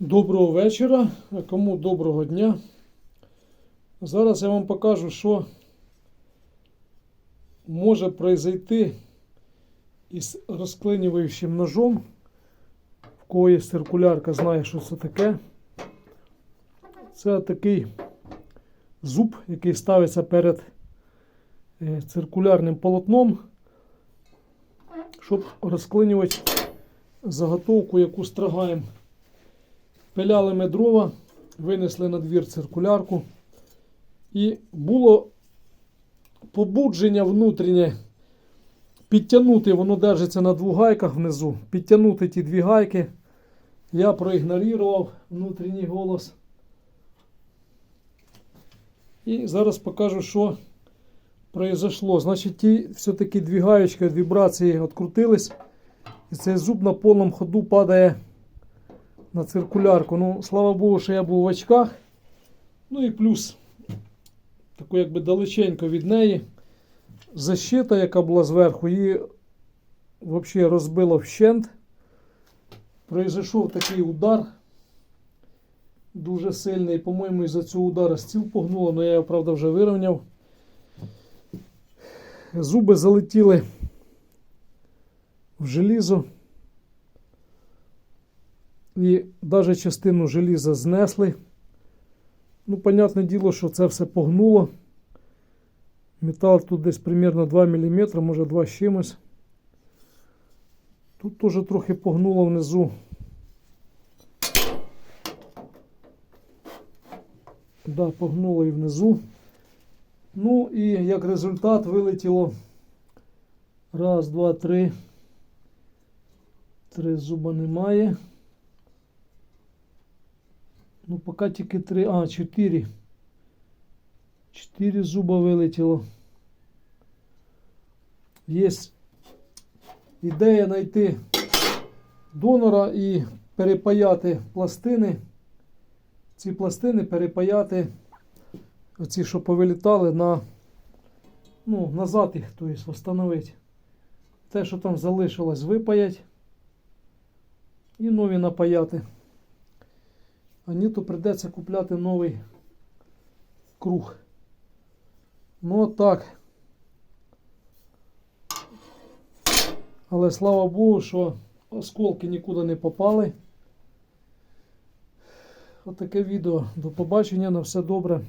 Доброго вечора, а кому доброго дня. Зараз я вам покажу, що може произойти із розклинюючим ножом. В кого є циркулярка, знає, що це таке. Це такий зуб, який ставиться перед е, циркулярним полотном, щоб розклинювати заготовку, яку строгаємо. Пиляли ми дрова, винесли на двір циркулярку. І було побудження внутрішнє підтягнути, воно держиться на двох гайках внизу. Підтягнути ті дві гайки. Я проігнорував внутрішній голос. І зараз покажу, що произошло. Значить, ті все-таки дві гаєчки від вібрації відкрутились. І цей зуб на повному ходу падає на циркулярку. Ну, слава Богу, що я був в очках. Ну і плюс, таку якби далеченько від неї. Защита, яка була зверху, її взагалі розбила вщент. Произойшов такий удар. Дуже сильний. По-моєму, із-за цього удара стіл погнуло, але я його, правда, вже вирівняв. Зуби залетіли в желізо. І навіть частину желіза знесли. Ну, понятне діло, що це все погнуло. Метал тут десь примерно 2 мм, може 2 з чимось. Тут теж трохи погнуло внизу. Да, погнуло і внизу. Ну і як результат вилетіло. Раз, два, три. Три зуба немає. Ну, поки тільки три, а, чотири. Чотири зуба вилетіло. Є ідея знайти донора і перепаяти пластини. Ці пластини перепаяти, оці, що повилітали, на, ну, назад їх, тобто встановити. Те, що там залишилось, випаять і нові напаяти. А ні, то прийдеться купляти новий круг. Ну так. Але слава Богу, що осколки нікуди не попали. Отаке відео. До побачення. На все добре.